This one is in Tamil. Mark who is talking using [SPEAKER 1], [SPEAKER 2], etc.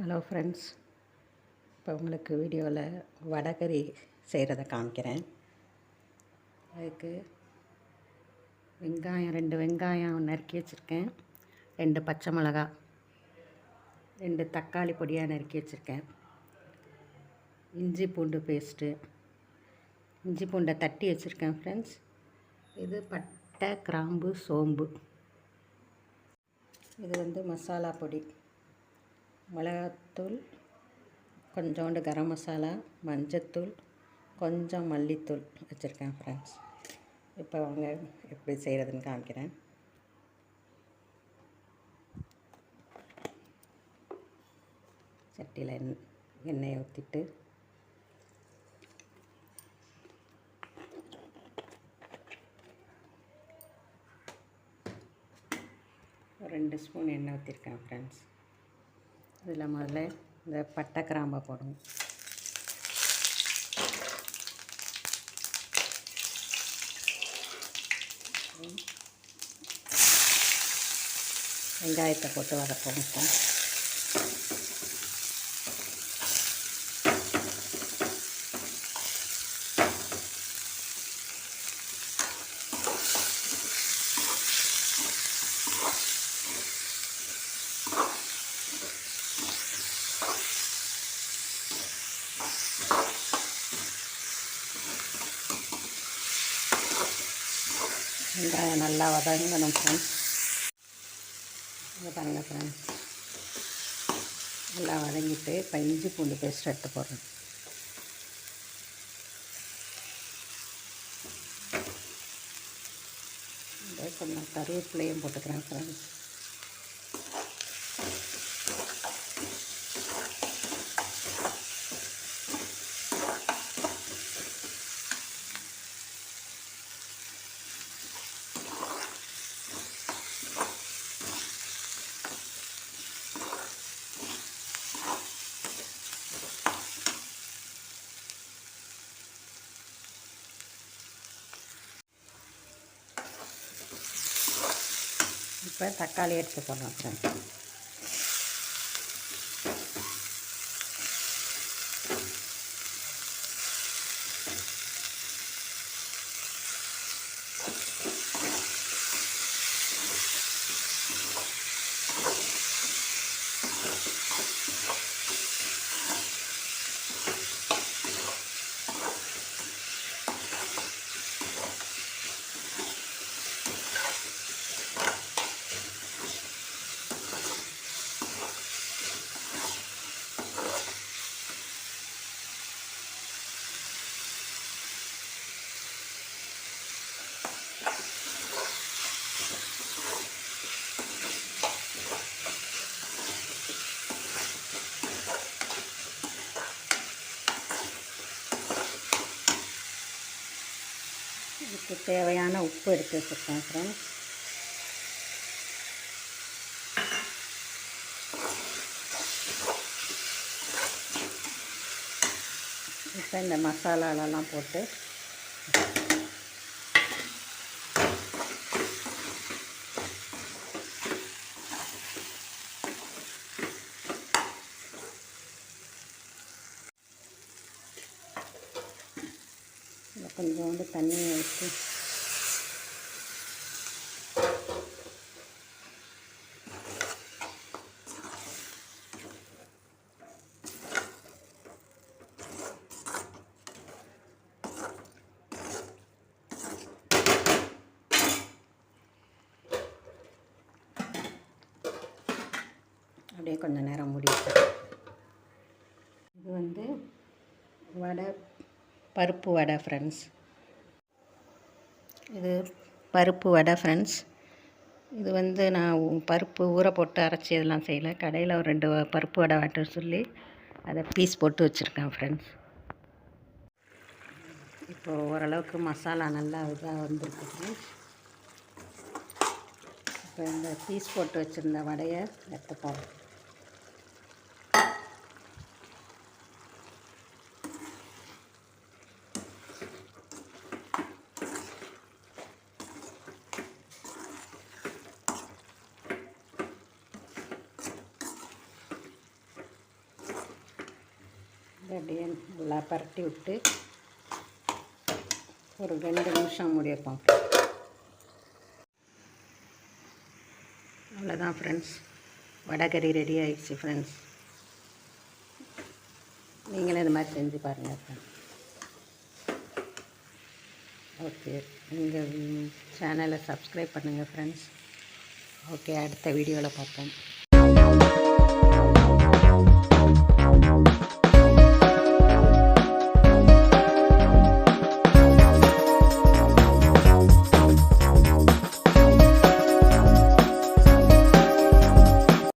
[SPEAKER 1] ஹலோ ஃப்ரெண்ட்ஸ் இப்போ உங்களுக்கு வீடியோவில் வடகறி செய்கிறத காமிக்கிறேன். அதுக்கு வெங்காயம் ரெண்டு வெங்காயம் நறுக்கி வச்சுருக்கேன். ரெண்டு பச்சை மிளகா ரெண்டு தக்காளி பொடியாக நறுக்கி வச்சுருக்கேன். இஞ்சி பூண்டு பேஸ்ட்டு இஞ்சி பூண்டை தட்டி வச்சுருக்கேன் ஃப்ரெண்ட்ஸ் இது பட்டை கிராம்பு சோம்பு. இது வந்து மசாலா பொடி. மிளகாத்தூள் கொஞ்சோண்டு கரம் மசாலா மஞ்சத்தூள் கொஞ்சம் மல்லித்தூள் வச்சுருக்கேன் ஃப்ரெண்ட்ஸ் இப்போ அவங்க எப்படி செய்கிறதுன்னு காமிக்கிறேன். சட்டியில் எண் எண்ணெயை ஊற்றிட்டு ரெண்டு ஸ்பூன் எண்ணெய் ஊற்றிருக்கேன் ஃப்ரெண்ட்ஸ் இதில் முதல்ல இந்த பட்டை கிராம்பை போடுவோம் வெங்காயத்தை போட்டு வதப்போம் வெங்காயம் நல்லா வதங்கணும் ஃப்ரெண்ட்ஸ் இங்கே பாருங்கள் ஃப்ரெண்ட்ஸ் நல்லா வதங்கிட்டு இப்போ இஞ்சி பூண்டு பேஸ்ட் எடுத்து போடுறேன். கொஞ்சம் கருவேப்பிலையும் போட்டுக்கிறேன் ஃப்ரெண்ட்ஸ் இப்போ தக்காளி எடுத்து போடலாம் அதுக்கு தேவையான உப்பு எடுத்து வச்சுருக்கேன் ஃப்ரெண்ட்ஸ் இப்போ இந்த மசாலாலெல்லாம் போட்டு கொஞ்சம் கொஞ்சோண்டு தண்ணியை ஊற்றி அப்படியே கொஞ்சம் நேரம் முடியும் இது வந்து வடை பருப்பு வடை ஃப்ரெண்ட்ஸ் இது பருப்பு வடை ஃப்ரெண்ட்ஸ் இது வந்து நான் பருப்பு ஊற போட்டு அரைச்சி இதெல்லாம் செய்யலை. கடையில் ஒரு ரெண்டு வ- பருப்பு வடை வாட்ட சொல்லி அதை பீஸ் போட்டு வச்சுருக்கேன் ஃப்ரெண்ட்ஸ் இப்போ ஓரளவுக்கு மசாலா நல்லா இதாக வந்திருக்கு ஃப்ரெண்ட்ஸ் இப்போ இந்த பீஸ் போட்டு வச்சுருந்த வடையை எடுத்து இதை அப்படியே நல்லா பரட்டி விட்டு ஒரு ரெண்டு நிமிஷம் மூடி வைப்போம் அவ்வளோதான் ஃப்ரெண்ட்ஸ் வடகறி ரெடி ஆயிடுச்சு ஃப்ரெண்ட்ஸ் நீங்களும் இந்த மாதிரி செஞ்சு பாருங்கள் ஃப்ரெண்ட்ஸ் ஓகே எங்கள் சேனலை சப்ஸ்கிரைப் பண்ணுங்கள் ஃப்ரெண்ட்ஸ் ஓகே அடுத்த வீடியோவில் பார்ப்போம்.